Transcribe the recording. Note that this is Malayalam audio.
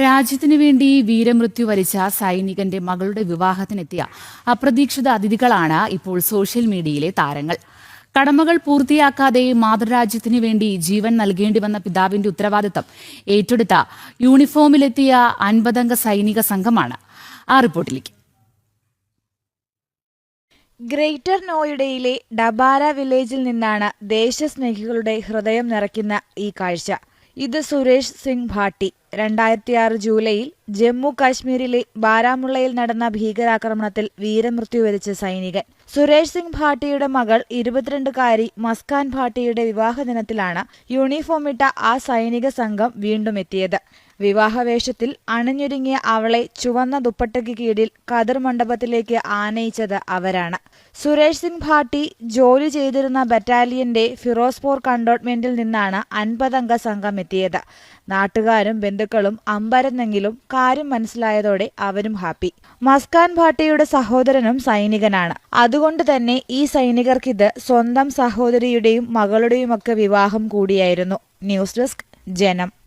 രാജ്യത്തിനു വേണ്ടി വീരമൃത്യു വരിച്ച സൈനികന്റെ മകളുടെ വിവാഹത്തിനെത്തിയ അപ്രതീക്ഷിത അതിഥികളാണ് ഇപ്പോൾ സോഷ്യൽ മീഡിയയിലെ താരങ്ങൾ. കടമകൾ പൂർത്തിയാക്കാതെ മാതൃരാജ്യത്തിനു വേണ്ടി ജീവൻ നൽകേണ്ടി വന്ന പിതാവിന്റെ ഉത്തരവാദിത്തം ഏറ്റെടുത്ത യൂണിഫോമിലെത്തിയ അൻപതംഗ സൈനിക സംഘമാണ്. ആ റിപ്പോർട്ടിലേക്ക്. ഗ്രേറ്റർ നോയിഡയിലെ ഡബാര വില്ലേജിൽ നിന്നാണ് ദേശസ്നേഹികളുടെ ഹൃദയം നിറയ്ക്കുന്ന ഈ കാഴ്ച. ഇത് സുരേഷ് സിംഗ് ഭാട്ടി. രണ്ടായിരത്തി ആറ് ജൂലൈയിൽ ജമ്മു കാശ്മീരിലെ ബാരാമുള്ളയിൽ നടന്ന ഭീകരാക്രമണത്തിൽ വീരമൃത്യു വരിച്ച സൈനികൻ. സുരേഷ് സിംഗ് ഭാട്ടിയുടെ മകൾ ഇരുപത്തിരണ്ടുകാരി മസ്കാൻ ഭാട്ടിയുടെ വിവാഹ ദിനത്തിലാണ് യൂണിഫോമിട്ട ആ സൈനിക സംഘം വീണ്ടും എത്തിയത്. വിവാഹവേഷത്തിൽ അണിഞ്ഞൊരുങ്ങിയ അവളെ ചുവന്ന ദുപ്പട്ടയ്ക്ക് കീഴിൽ കതിർ മണ്ഡപത്തിലേക്ക് ആനയിച്ചത് അവരാണ്. സുരേഷ് സിംഗ് ഭാട്ടി ജോലി ചെയ്തിരുന്ന ബറ്റാലിയന്റെ ഫിറോസ്പൂർ കണ്ടോൺമെന്റിൽ നിന്നാണ് അൻപതംഗ സംഘം എത്തിയത്. നാട്ടുകാരും ബന്ധുക്കളും അമ്പരന്നെങ്കിലും കാര്യം മനസ്സിലായതോടെ അവരും ഹാപ്പി. മസ്കാൻ ഭാട്ടിയുടെ സഹോദരനും സൈനികനാണ്. അതുകൊണ്ട് തന്നെ ഈ സൈനികർക്കിത് സ്വന്തം സഹോദരിയുടെയും മകളുടെയുമൊക്കെ വിവാഹം കൂടിയായിരുന്നു. ന്യൂസ് ഡെസ്ക് ജനം.